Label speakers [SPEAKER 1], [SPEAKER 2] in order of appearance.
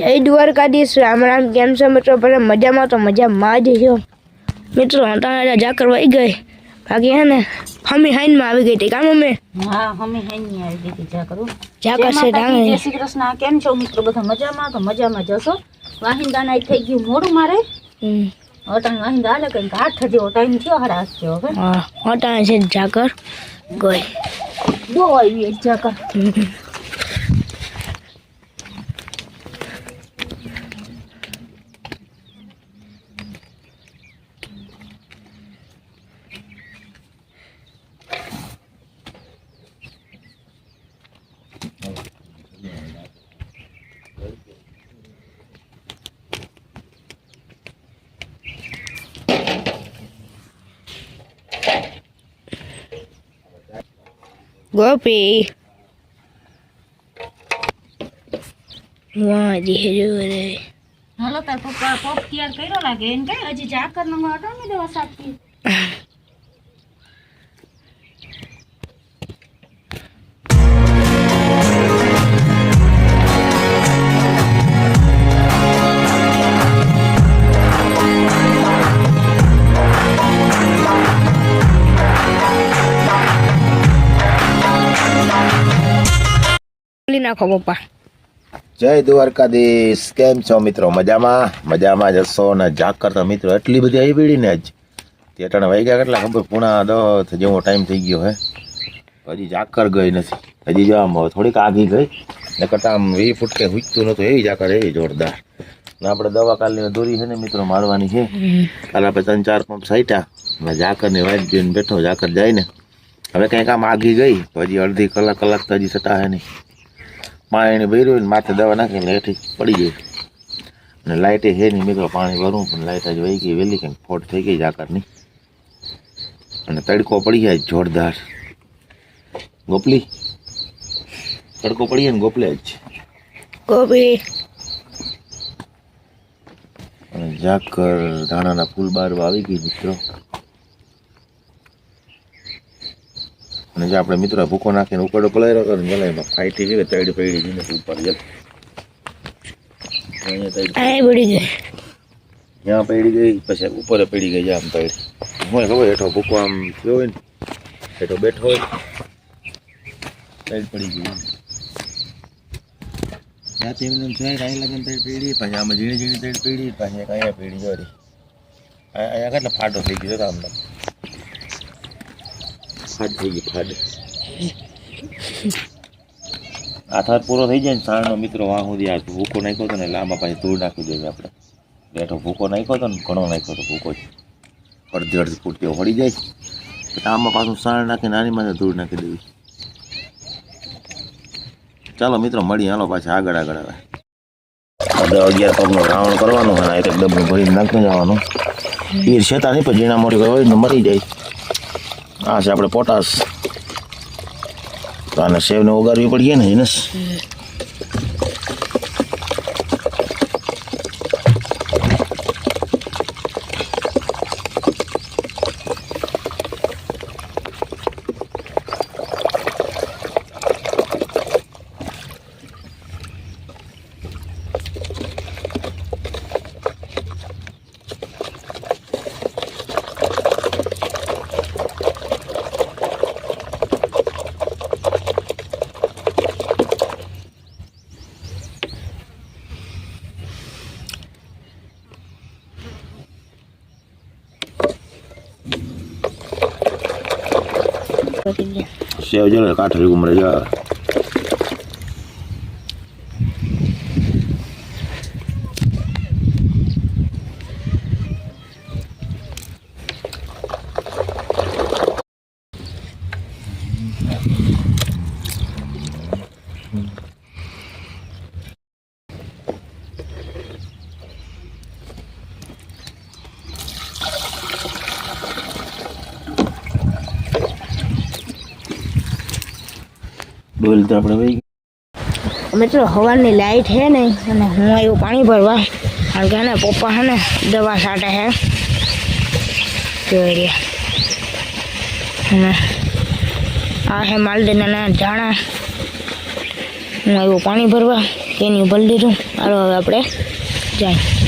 [SPEAKER 1] જય દ્વારકાધીશ રામ રામ કેમ છો મિત્રો? બધા મજામાં તો મજામાં જ છો. મિત્રો તમે જાકર કરવા ગઈ. બાકી હે ને હમી હાઈનમાં આવી ગઈ હતી કામ અમે?
[SPEAKER 2] હા અમે હેની આવી દીધી જા કરું.
[SPEAKER 1] જા
[SPEAKER 2] જય શ્રી કૃષ્ણ. કેમ છો મિત્રો? બધા મજામાં? તો મજામાં જશો વાહિંદાના ઈ થઈ ગયું મોડું મારે. અટાણ વાહિંદા હાલે કંઈક આઠ જેવો ટાઈમ થયો હરાશ થયો હવે.
[SPEAKER 1] હા હટાણા છે જાકર ગઈ.
[SPEAKER 2] બહુ આવી જા
[SPEAKER 1] ગોપી. વાહ જી રે
[SPEAKER 2] હાલો તાર પપ્પા પોપ તૈયાર કર્યો લાગે. એને કઈ હજી જા કર નો અટાણ ને દેવા સાચી.
[SPEAKER 1] ખોલી નાખો પપ્પા.
[SPEAKER 3] જય દ્વારકાધીશ. કેમ છો મિત્રો? મજામાં? મજામાં જશો ને? જાકર તો મિત્રો એટલી બધી આવી પડી ને આજ. તે અટાણે વાગ્યા કેટલા? ખબર? પૂણા દસ જેવો ટાઈમ થઈ ગયો હે. હજી જાકર ગઈ નથી. હજી જો આમ થોડીક આગી ગઈ. ને કરતા આમ વી ફૂટ કે હુજતું નતું એવી જાકર એવી જોરદાર. ને આપણે દવા કાલની દોરી છે ને મિત્રો મારવાની છે. કાલે આપણે ત્રણ ચાર પંપ સાઈટા ને જાકરની વાઈફ જોઈને બેઠો. જાકર જાય ને. હવે કંઈક આમ આગી ગઈ. તો હજી અડધી કલાક કલાક તો હજી સટા હે નહીં. પાણી ભર્યું ને માથે દવા નાખીને હેઠી પડી ગઈ અને લાઇટે હે નહીં. મિત્રો પાણી ભરું પણ લાઇટ જ વહી ગઈ વહેલી કંઈક ફોટ થઈ ગઈ જાકરની અને તડકો પડી જાય જોરદાર. ગોપલી? તડકો પડી જાય ને ગોપલે જ
[SPEAKER 1] ગોપી.
[SPEAKER 3] અને જાકર ધાણાના ફૂલ બાર આવી ગઈ મિત્રો. અને જે આપણે મિત્રો ભૂકો નાખીને ઉકળો પલાયરો હતો ને ગલાઈમાં ફાઈટી ગઈ તળી પડી ગઈ ને ઉપર જલ તળી
[SPEAKER 1] ગઈ.
[SPEAKER 3] ત્યાં પડી ગઈ પછી ઉપર પડી ગઈ આમ પડી હોય ખબર હેઠો ભૂકો આમ થયો હોય ને હેઠો બેઠો હોય. તળ પડી ગઈ. ત્યાંથી એમને એમ કાંઈ લગન તળ પીડી પછી આમાં ઝીણી ઝીણી તળ પડી પછી કાંઈ પીડી પડી જોરી અહીંયા કેટલા ફાટો થઈ ગયો આમ ફાટ થઈ ગઈ, ફાટ. આ થાર પૂરો થઈ જાય ને, સાણનો મિત્રો વાહ સુધી આ ભૂકો નાખ્યો હતો ને એટલે આમાં પાછી ધૂળ નાખી દઈએ આપણે. બેઠો ભૂકો નાખ્યો હતો ને, ઘણો નાખ્યો હતો ભૂકો અડધી અડધી તેઓ પડી જાય. આમાં પાછું સાણ નાખી નાની માં ધૂળ નાખી દેવી. ચાલો મિત્રો મળી હાલો, પાછા આગળ આગળ આવે અગિયાર પગનો રાવણ કરવાનો હોય એટલે ડબ્બો ભરીને નાખી જવાનું. ઈર છેતા નહીં પણ ઝીણા મોટી હોય મરી જાય. આ છે આપણે પોટાશ. તો આને સેવને ઉગાડવી પડીએ ને જીનસ સેવ જલે કાઠે ઉમરે જા ડોલ તો આપણે વહી
[SPEAKER 1] મિત્રો હવાની લાઈટ હે ને અને હું આવ્યું પાણી ભરવા. કારણ કે ને પપ્પા હે ને દવા છાંટે હે. જોઈ રહ્યા અને આ હે માલદીના ધાણા હું આવ્યું પાણી ભરવા, તેની ભરી દીધું હાલો હવે આપણે જાય.